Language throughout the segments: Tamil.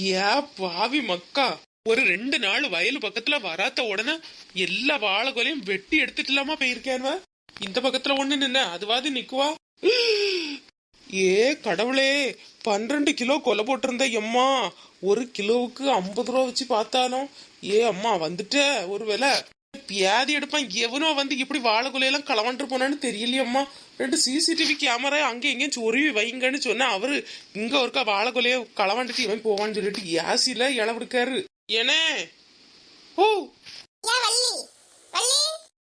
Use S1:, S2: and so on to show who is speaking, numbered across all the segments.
S1: ஏ பாவி மக்கா ஒரு ரெண்டு நாள் வயல் பக்கத்துல வராத உடனே எல்லா வாழைகோலையும் வெட்டி எடுத்துட்டுலாமா போயிருக்கேன்வா? இந்த பக்கத்துல ஒண்ணு நின்ன அதுவாது நிக்குவா? ஏ கடவுளே பன்னிரண்டு கிலோ கொலை போட்டிருந்த எம்மா ஒரு கிலோவுக்கு ஐம்பது ரூபா வச்சு பார்த்தாலும் ஏ அம்மா வந்துட்ட ஒரு வேலை பியாதி எடுப்பான். எவனோ வந்து இப்படி வாழை கொலையெல்லாம் களவாண்டு போனான்னு தெரியலையம்மா. ரெண்டு சிசிடிவி கேமரா அங்கே எங்கேயும் சொருவி வைங்கன்னு சொன்னா அவரு இங்க ஒருக்கா வாழை கொலைய களவாண்டுட்டு இவன் போவான்னு சொல்லிட்டு யாசில இளவிருக்காரு ஏனே? ஓ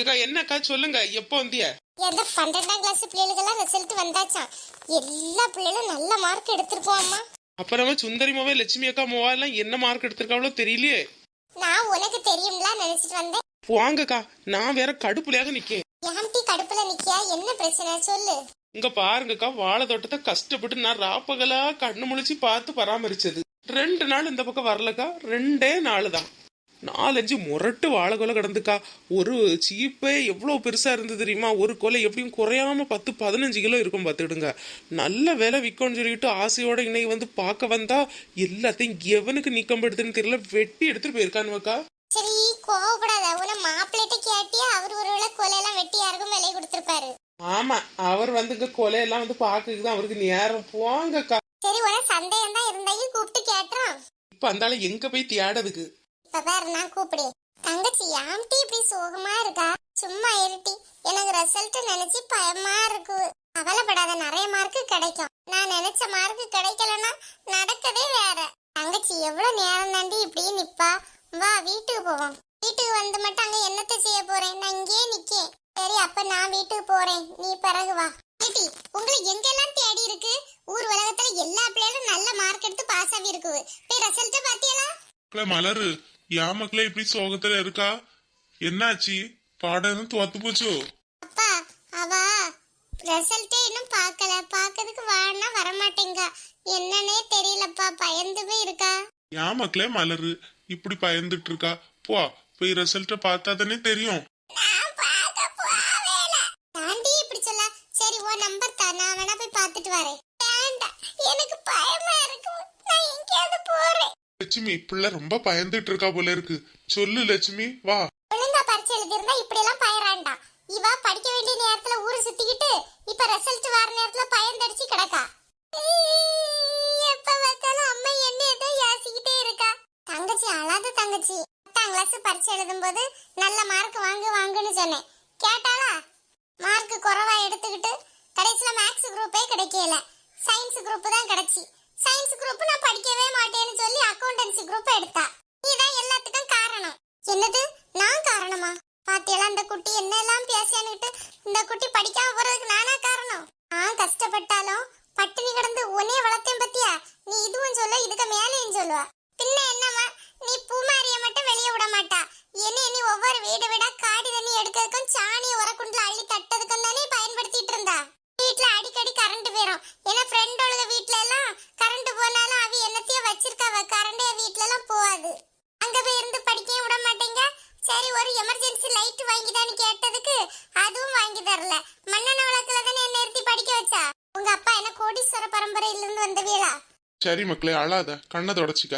S1: ஏக்கா என்னக்கா சொல்லுங்க எப்போ வந்திய?
S2: எந்த பன்னெண்டாம் கிளாஸ் பிள்ளைகளுக்கெல்லாம் ரிசல்ட் வந்தாச்சாம். எல்லா பிள்ளைகளும் நல்ல மார்க் எடுத்திருக்கோம்மா
S1: அப்புறமா லட்சுமி அக்கா மாவா எல்லாம் என்ன மார்க் எடுத்திருக்காவளோ தெரியலையே.
S2: நான் உனக்கு தெரியும்ல நினைச்சிட்டு வந்தேன்.
S1: வாங்கக்கா நான் வேற கடுப்புலையாக நிக்கேன்.
S2: ஏம்டி கடுப்புல நிக்கியா? என்ன பிரச்சனை? சொல்லு.
S1: இங்க பாருங்கக்கா வாழை தோட்டத்தை கஷ்டப்பட்டு நான் ராப்பகலா கண்ணு முழிச்சு பார்த்து பராமரிச்சது. ரெண்டு நாள் இந்த பக்கம் வரலக்கா ரெண்டே நாள் தான். நாலஞ்சு முரட்டு வாழை கொலை கிடந்துக்கா. ஒரு சீப்பே எவ்வளோ பெருசா இருந்தது தெரியுமா? ஒரு கொலை எப்படியும் குறையாம பத்து பதினஞ்சு கிலோ இருக்கும் பார்த்துடுங்க நல்ல விலை விற்கும்னு சொல்லிட்டு ஆசையோட இன்னைக்கு வந்து பார்க்க வந்தா எல்லாத்தையும் எவனுக்கு நீக்கம் படுத்துன்னு தெரியல வெட்டி எடுத்துட்டு போயிருக்கானுவக்கா.
S2: சரி கோவப்படாத. உன மாப்பிள்ளைகிட்ட கேட்டியா? அவர் ஒருவேளை கொலையெல்லாம் வெட்டி யாருக்கும் விலை கொடுத்திருப்பாரு.
S1: ஆமா அவர் வந்து இங்க கொலையெல்லாம் வந்து பாக்குறதுக்கு தான் அவருக்கு நேரம். போங்கக்கா
S2: சரி உனக்கு சந்தேகம் தான் இருந்தாயும் கூப்பிட்டு கேட்டுறான்
S1: இப்ப அந்தால எங்க போய் தேடதுக்கு
S2: இப்ப பாரு நான் கூப்பிடு. தங்கச்சி யாம்டி இப்படி சோகமா இருக்கா? சும்மா இருட்டி எனக்கு ரிசல்ட் நினைச்சு பயமா இருக்கு. கவலைப்படாத நிறைய மார்க் கிடைக்கும். நான் நினைச்ச மார்க் கிடைக்கலன்னா நடக்கதே வேற. தங்கச்சி எவ்வளவு நேரம் தாண்டி இப்படியே நிப்பா? வா வீட்டுக்கு போவோம். வீட்டுக்கு வந்து மட்டும் அங்க என்னத்த செய்ய போறேன்? நான் இங்கேயே நிக்கேன். சரி அப்ப நான் வீட்டுக்கு போறேன். நீ பிறகு வா. ஏட்டி, உங்களை எங்கெல்லாம் தேடி இருக்கு? ஊர் உலகத்துல எல்லா பிள்ளைகளும் நல்ல மார்க் எடுத்து பாஸ் ஆகி இருக்கு போய் ரிசல்ட் பாத்தியலா?
S3: மலரு. என் மக்களே இப்படி சோகத்துல இருக்கா? என்னாச்சு? பாடம் தோத்து போச்சோ?
S2: அப்பா அவ ரிசல்ட்டே இன்னும் பார்க்கல. பார்க்கறதுக்கு வான்னா வரமாட்டேங்க. என்னன்னே தெரியலப்பா. பயந்துமே இருக்கா?
S3: என் மக்களே மலரு? இப்படி பயந்துட்டு இருக்கா போ போய் ரிசல்ட்ட பார்த்தா தானே தெரியும். லட்சுமி பிள்ளை ரொம்ப பயந்துட்டு இருக்கா போல இருக்கு. சொல்லு லட்சுமி வா
S2: ஒழுங்கா பரிச்சை எழுதிருந்தா இப்படி எல்லாம் பயறாண்டா இவ படிக்க வேண்டிய நேரத்துல ஊரு சுத்திக்கிட்டு இப்ப ரிசல்ட் வர நேரத்துல பயந்தடிச்சு கிடக்கா எப்ப பார்த்தாலும் அம்மா என்ன ஏதோ யாசிக்கிட்டே இருக்கா தங்கச்சி அழாத பத்தாம் கிளாஸ் பரீட்சை எழுதும் போது நல்ல மார்க் வாங்கு வாங்குன்னு சொன்னேன். கேட்டாளா? மார்க் குறைவா எடுத்துக்கிட்டு கடைசியில மேக்ஸ் குரூப்பே கிடைக்கல. சயின்ஸ் குரூப் தான் கிடைச்சி. சயின்ஸ் குரூப் நான் படிக்கவே மாட்டேன்னு சொல்லி அக்கௌண்டன்சி குரூப் எடுத்தா. நீதான் எல்லாத்துக்கும் காரணம். என்னது? நான் காரணமா? பாத்தியெல்லாம் இந்த குட்டி என்ன எல்லாம் பேசியான்னுட்டு இந்த குட்டி படிக்காம போறதுக்கு நானா காரணம்? நான் கஷ்டப்பட்டாலும் பட்டினி கிடந்து உன்னே வளர்த்தேன் பத்தியா? நீ இதுவும் சொல்ல இதுக்கு மேலேயும் சொல்லுவா. பின்ன என்னம்மா? நீ பூமா மட்டும் வெளியே விட மாட்டா என்ன நீ இதை வீடு வீடா காடி தண்ணி எடுக்கிறதுக்கும் சாணியை உரக்குண்டுல அள்ளி தட்டதுக்கும் தானே பயன்படுத்திட்டு இருந்தா? வீட்டில் அடிக்கடி கரண்ட் போயிடும் ஏன்னா ஃப்ரெண்டோட வீட்ல எல்லாம் கரண்ட் போனாலும் அவ என்னத்தையும் வச்சிருக்காவ. கரண்டே வீட்ல எல்லாம் போகாது. அங்க போய் இருந்து படிக்கவும் விட மாட்டேங்க. சரி ஒரு எமர்ஜென்சி லைட் வாங்கிதான்னு கேட்டதுக்கு அதுவும் வாங்கி தரல. மண்ணெண்ண விளக்குல தானே என்ன நிறுத்தி படிக்க வச்சா? உங்க அப்பா என்ன கோடீஸ்வர பரம்பரையில இருந்து வந்தவியலா
S3: சரி மக்களே அழாத. கண்ணை தொடச்சிக்க.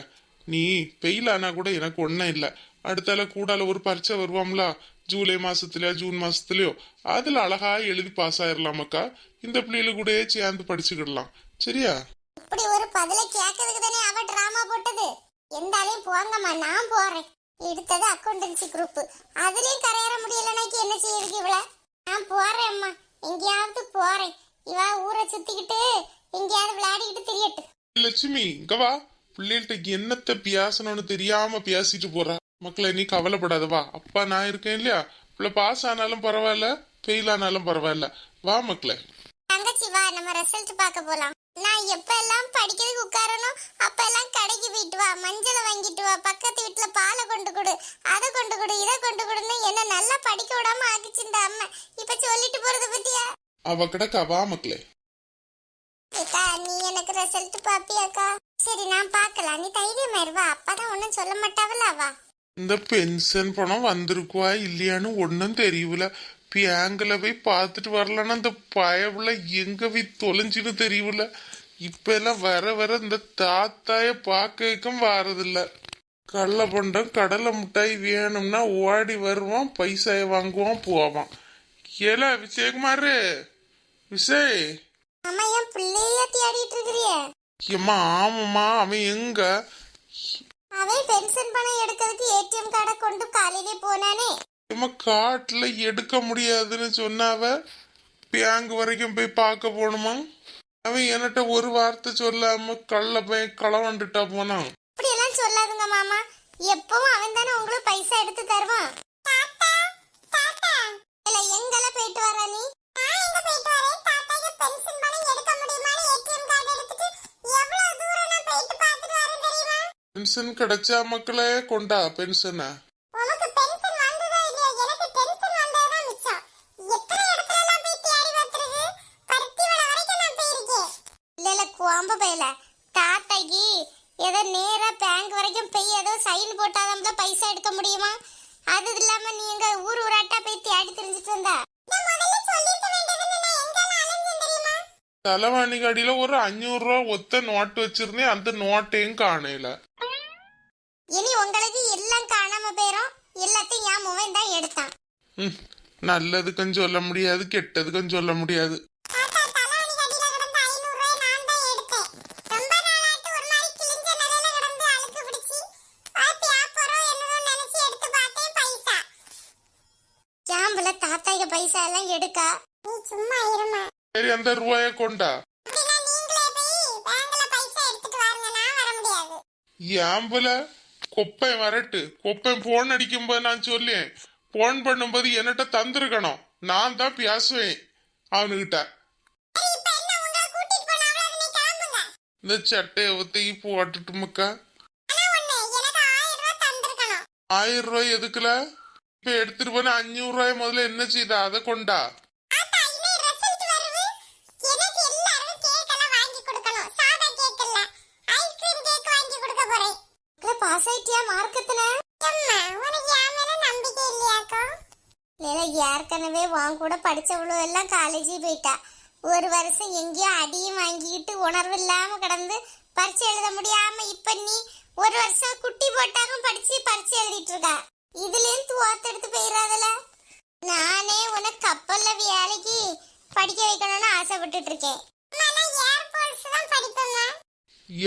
S3: நீ பெயில் ஆனா கூட எனக்கு ஒன்றும் இல்லை. அடுத்தால கூடால ஒரு பரீட்சை வருவாம்ல ஜூலை மாசத்துலயோ ஜூன் மாசத்துலயோ அதுல அழகா எழுதி பாஸ் ஆயிரலாமக்கா இந்த பிள்ளைகள கூட சேர்ந்து படிச்சுக்கிடலாம் சரியா
S2: இப்படி ஒரு பதில கேட்கறதுக்கு தானே அவ டிராமா போட்டது எந்தாலையும் போங்கம்மா நான் போறேன் எடுத்தது அக்கௌண்டன்சி குரூப் அதுலயும் கரையேற முடியலனாக்கி என்ன செய்யறதுக்கு இவள நான் போறேன் அம்மா எங்கேயாவது போறேன் இவ ஊரை சுத்திக்கிட்டு எங்கேயாவது விளையாடிக்கிட்டு திரியட்டும்
S3: லட்சுமி இங்க வா பிள்ளைகள்ட்ட என்னத்த பேசணும்னு தெரியாம பேசிட்டு போறா மக்களே நீ கவலைப்படாத வா. அப்பா நான் இருக்கேன் இல்லையா? பிள்ளை பாஸ் ஆனாலும் பரவாயில்ல ஃபெயில் ஆனாலும் பரவாயில்ல. வா மக்களே.
S2: தங்கச்சி வா. நம்ம ரிசல்ட் பார்க்க போலாம். நான் எப்ப எல்லாம் படிக்கிறதுக்கு உட்காரணும் அப்ப எல்லாம் கடைக்கு போயிட்டு வா. மஞ்சளை வாங்கிட்டு வா. பக்கத்து வீட்டுல பாலை கொண்டு கொடு. அதை கொண்டு கொடு இதை கொண்டு கொடுன்னு என்ன நல்லா படிக்க விடாம ஆக்கிச்சு இந்த அம்மா. இப்ப சொல்லிட்டு போறது பத்தியா?
S3: அவ கிடக்கா? வா மக்களே.
S2: நீ எனக்கு ரிசல்ட் பாப்பியாக்கா. சரி நான் பார்க்கலாம். நீ தைரியமா இரு, வா. அப்பதான் ஒண்ணும் சொல்ல மாட்டாவல வா.
S3: இந்த பென்ஷன் பணம் வந்திருக்குவா இல்லையான்னு ஒன்றும் தெரியல பேங்கில் போய் பார்த்துட்டு வரலன்னா அந்த பயவுல எங்க போய் தொலைஞ்சுன்னு தெரியல இப்ப எல்லாம் வர வர இந்த தாத்தாய பார்க்கும் வாரதில்ல. கடலை பண்டம் கடலை மிட்டாய் வேணும்னா ஓடி வருவான் பைசாய வாங்குவான் போவான். ஏல விஜயகுமாரு
S2: இருக்கிறிய.
S3: ஏம்மா ஆமாம்மா அவன் எங்க?
S2: அவன் பென்ஷன் பணம் எடுக்கிறதுக்கு ஏடிஎம் கார்டை கொண்டு காலையிலே போனானே.
S3: ஏம்மா காட்டுல எடுக்க முடியாதுன்னு சொன்னாவ? பேங்க் வரைக்கும் போய் பார்க்க போகணுமா? அவன் என்கிட்ட ஒரு வார்த்தை சொல்லாம கள்ள பையன் களவண்டுட்டா போனான்.
S2: இப்படி எல்லாம் சொல்லாதுங்க மாமா. எப்பவும் அவன் தானே உங்களுக்கு பைசா எடுத்து தருவான். இல்ல எங்கெல்லாம் போயிட்டு வர நீ? பென்ஷன் பணம் எடுக்க முடியுமான்னு ஏடிஎம் கார்டு எடுத்துட்டு எவ்வளவு தூரம் நான் போயிட்டு பார்த்துட்டு வரேன்
S3: பென்ஷன் கிடைச்சா மக்களே கொண்டா பென்ஷனை
S2: குவாம்ப பையல. தாத்தாக்கு ஏதோ நேரா பேங்க் வரைக்கும் போய் ஏதோ சைன் போட்டாதான் பைசா எடுக்க முடியுமா? அது இல்லாம நீ எங்க ஊர் ஊராட்டா போய் தேடி தெரிஞ்சிட்டு வந்தா? முதல்ல சொல்லிருக்க வேண்டியது நான் எங்கெல்லாம் அலைஞ்சேன் தெரியுமா?
S3: தலைவாணி கடியில ஒரு அஞ்சூறு ரூபா ஒத்த நோட்டு வச்சிருந்தேன். அந்த நோட்டையும் காணையில
S2: இனி உங்களுக்கு எல்லாம் காணாம போயிரும். எல்லாத்தையும் என் முவன் தான் எடுத்தான்.
S3: ம், நல்லதுக்கும் சொல்ல முடியாது கெட்டதுக்கும் சொல்ல முடியாது.
S2: தாத்தா தலைவலி கட்டில கிடந்த 500 ரூபாய் நான் தான் எடுத்தேன். ரொம்ப நாளாட்டு ஒரு மாதிரி கிழிஞ்ச நிலையில கிடந்து அழுக்கு பிடிச்சி பாத்தி ஆப்பரோ என்னதோ நினைச்சு எடுத்து பார்த்தேன் பைசா. எல்லாம் எடுக்கா. நீ சும்மா இருமா.
S3: சரி அந்த ரூபாய கொண்டா.
S2: அப்படின்னா நீங்களே போய்
S3: வரட்டு. கொப்பை போன் அடிக்கும்போது நான் சொல்லேன் போன் பண்ணும்போது என்னட்ட தந்திருக்கணும். நான் தான் பேசுவேன். அவனுகிட்ட. இந்த சட்டையை ஒத்தி போட்டுட்டு மக்கா.
S2: ஆனா ஒண்ணு எனக்கு 1000 ரூபாய் தந்திருக்கணும்
S3: ஆயிரம் ரூபாய் எதுக்குல? இப்ப எடுத்துட்டு போன அஞ்சூறு ரூபாய் முதல்ல என்ன செய்த? அதை கொண்டா.
S2: ஏற்கனவே வாங்க கூட படிச்சவளோ எல்லாம் காலேஜ் போயிட்டா. ஒரு வருஷம் எங்கேயோ அடியும் வாங்கிக்கிட்டு உணர்வு இல்லாமல் கிடந்து பரிச்சை எழுத முடியாமல் இப்போ நீ ஒரு வருஷம் குட்டி போட்டாலும் படித்து பரிச்சை எழுதிட்டு இருக்கா. இதுலேயும் தோத்தெடுத்து போயிடாதல நானே உனக்கு கப்பலில் வேலைக்கு படிக்க வைக்கணும்னு ஆசைப்பட்டுட்டு இருக்கேன்.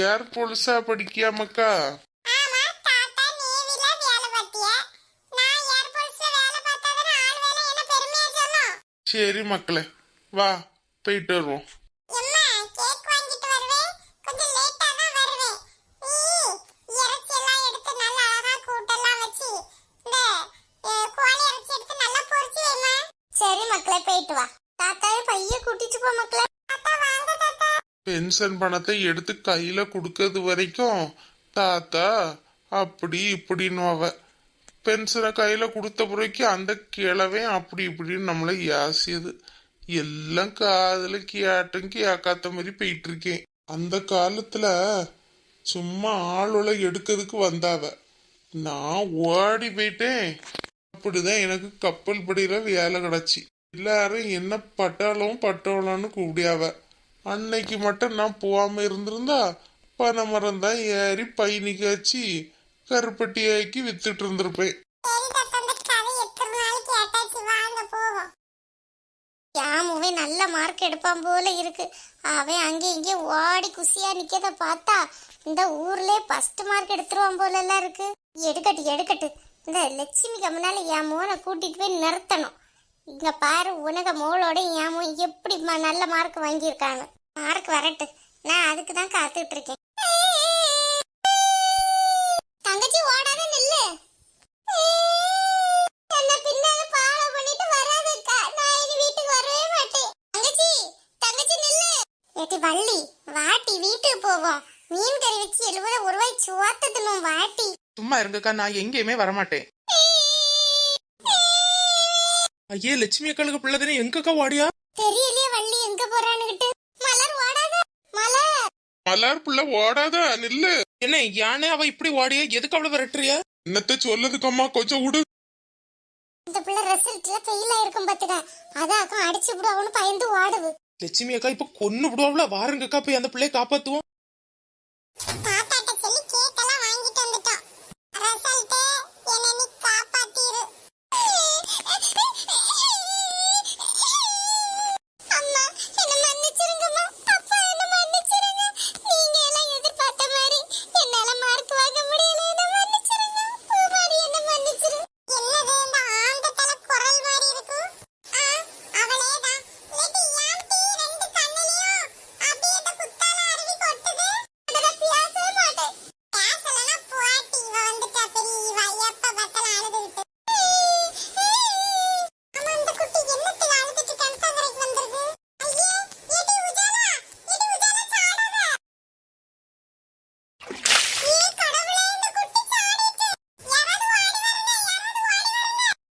S3: ஏர் பொலிசா படிக்காமக்கா
S2: போ மக்களே. தாத்தா வாங்க தாத்தா.
S3: பென்ஷன் பணத்தை எடுத்து கையில கொடுக்கறது வரைக்கும் தாத்தா அப்படி இப்படின்னு அவ பென்சிலை கையில் கொடுத்த பிறகு அந்த கிழவே அப்படி இப்படின்னு நம்மளை யாசியது. எல்லாம் காதில் கேட்டும் கேட்காத்த மாதிரி போயிட்டு இருக்கேன் அந்த காலத்தில் சும்மா ஆளுளை எடுக்கிறதுக்கு வந்தாவ. நான் ஓடி போயிட்டேன். அப்படிதான் எனக்கு கப்பல் படியில் வேலை கிடச்சி. எல்லாரும் என்ன பட்டாளம் பட்டாளம்னு கூப்பிடியாவ. அன்னைக்கு மட்டும் நான் போகாமல் இருந்திருந்தா பனைமரம் தான் ஏறி பயணிக்காச்சு கருப்பட்டியாக்கி வித்துட்டு இருந்திருப்பேன்.
S2: யாமுவே நல்ல மார்க் எடுப்பான் போல இருக்கு. அவன் அங்கே இங்கே ஓடி குசியா நிக்கத பார்த்தா இந்த ஊர்லயே ஃபர்ஸ்ட் மார்க் எடுத்துருவான் போல எல்லாம் இருக்கு. எடுக்கட்டு எடுக்கட்டு. இந்த லட்சுமி கம்மனால என் மோனை கூட்டிட்டு போய் நிறுத்தணும். இங்க பாரு உனக மோளோட என் மோன் எப்படி ம- நல்ல மார்க் வாங்கியிருக்காங்க மார்க் வரட்டு. நான் அதுக்கு தான் காத்துட்டு இருக்கேன் தங்கச்சி ஓடாத நில்லு என்ன பின்னால ஃபாலோ பண்ணிட்டு வராதக்கா நான் இனி வீட்டுக்கு வரவே மாட்டேன் தங்கச்சி தங்கச்சி நில்லு ஏட்டி வள்ளி வாட்டி வீட்டுக்கு போவோம். மீன் கறி வச்சு எழுபது ஒரு ரூபாய் சுவாத்து தின்னும் வாட்டி.
S1: சும்மா இருங்கக்கா நான் எங்கேயுமே வரமாட்டேன். ஐயே லட்சுமி அக்காளுக்கு பிள்ளை தானே எங்கக்கா ஓடியா
S2: தெரியலையே வள்ளி எங்க போறான்னுகிட்டு. மலர் ஓடாத மலர்.
S3: மலர் புள்ள ஓடாத நில்லு.
S1: என்ன யானே அவ இப்படி ஓடியா எதுக்கு அவளை விரட்டுறியா?
S3: என்னத்த சொல்லதுக்கம்மா கொஞ்சம் விடு.
S2: இந்த பிள்ளை ரிசல்ட்ல ஃபெயில் ஆயிருக்கும் பாத்துக்க. அதாக்கும் அடிச்சு விடுவோம்னு பயந்து ஓடுது.
S1: லட்சுமி அக்கா இப்ப கொன்னு விடுவாப்ல வாருங்க அக்கா போய் அந்த பிள்ளைய காப்பாத்துவோம்.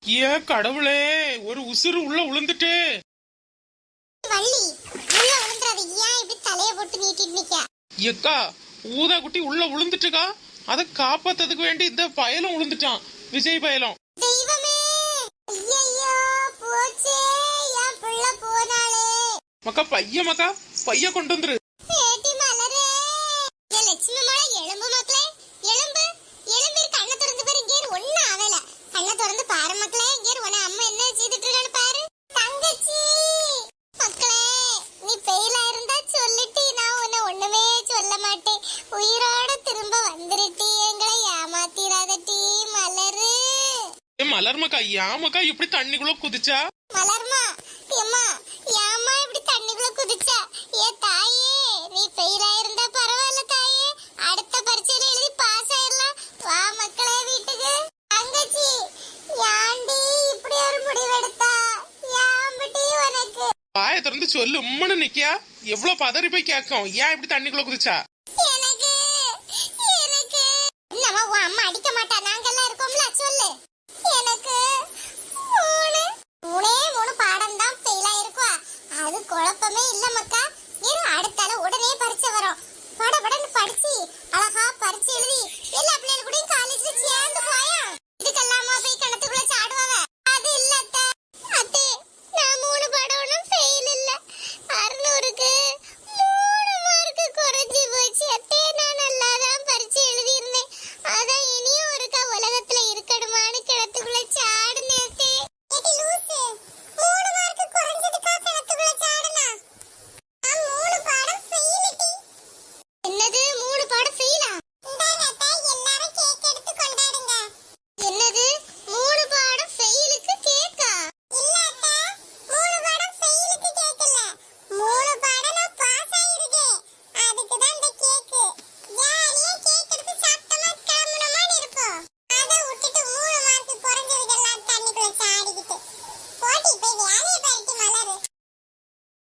S2: ஏ கடவுளே
S1: ஒரு உசுறு உள்ள உளுந்துட்டு.
S2: வள்ளி உள்ள விழுந்துறாது ஏன் இப்படி தலைய போட்டு நீட்டிட்டு நிக்க?
S1: எக்கா ஊதா குட்டி உள்ள உளுந்துட்டுக்கா? அதை காப்பாத்ததுக்கு வேண்டி இந்த பயலும் உளுந்துட்டான் விஜய் பயலம்.
S2: தெய்வமே! ஐயையோ போச்சே என் புள்ள போனாளே.
S1: மக்கா பைய மக்கா பைய கொண்டு வந்துரு.
S2: ஏ மலர்
S1: மக்கா ஏன் மக்கா இப்படி தண்ணிக்குள்ள குதிச்சா?
S2: மலர்மா ஏம்மா ஏம்மா இப்படி தண்ணிக்குள்ள குதிச்ச? ஏ தாயே நீ ஃபெயில் ஆயிருந்தா பரவாயில்ல தாயே. அடுத்த பரீட்சையில எழுதி பாஸ் ஆயிடலாம். வா மக்களே வீட்டுக்கு. தங்கச்சி ஏன்டி இப்படி ஒரு முடிவெடுத்தா? ஏம்பட்டி உனக்கு?
S1: வாயை திறந்து சொல்லு உம்மனு நிக்கியா? எவ்வளவு பதறி போய் கேட்கும். ஏன் இப்படி தண்ணிக்குள்ள குதிச்சா?
S2: எனக்கு எனக்கு. என்னம்மா உன் அம்மா அடிக்க மாட்டா. நாங்கெல்லாம் இருக்கோம்ல சொல்லு. மூணே மூணு பாடம் தான் ஃபெயில் ஆயிருக்கா? அது குழப்பமே இல்ல மக்கா. இரு அடுத்தால உடனே பரிச்சை வரும். படபடன்னு படிச்சு அழகா பரீட்சை எழுதி எல்லா பிள்ளைகள் கூடயும் காலேஜ்ல சேர்ந்து போயா? இதுக்கெல்லாமா போய் கணக்கு